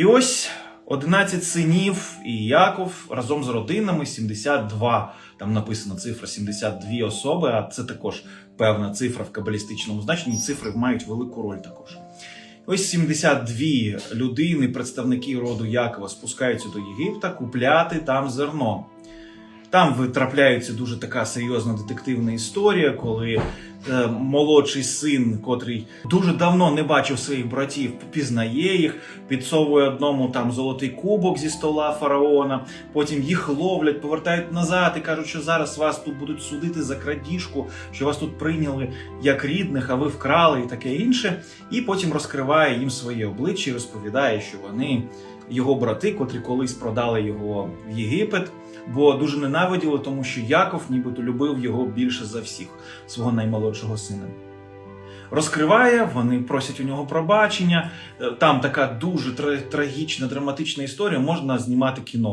І ось 11 синів і Яков разом з родинами 72. Там написана цифра 72 особи, а це також певна цифра в кабалістичному значенні. Цифри мають велику роль також. Ось 72 людини, представники роду Якова, спускаються до Єгипта купляти там зерно. Там витрапляється дуже така серйозна детективна історія, коли е, молодший син, котрий дуже давно не бачив своїх братів, пізнає їх, підсовує одному там золотий кубок зі стола фараона. Потім їх ловлять, повертають назад і кажуть, що зараз вас тут будуть судити за крадіжку, що вас тут прийняли як рідних, а ви вкрали і таке інше. І потім розкриває їм своє обличчя і розповідає, що вони його брати, котрі колись продали його в Єгипет, бо дуже ненавиділи, тому що Яков нібито любив його більше за всіх, свого наймолодшого сина. Розкриває, вони просять у нього пробачення. Е, Там така дуже трагічна, драматична історія. Можна знімати кіно.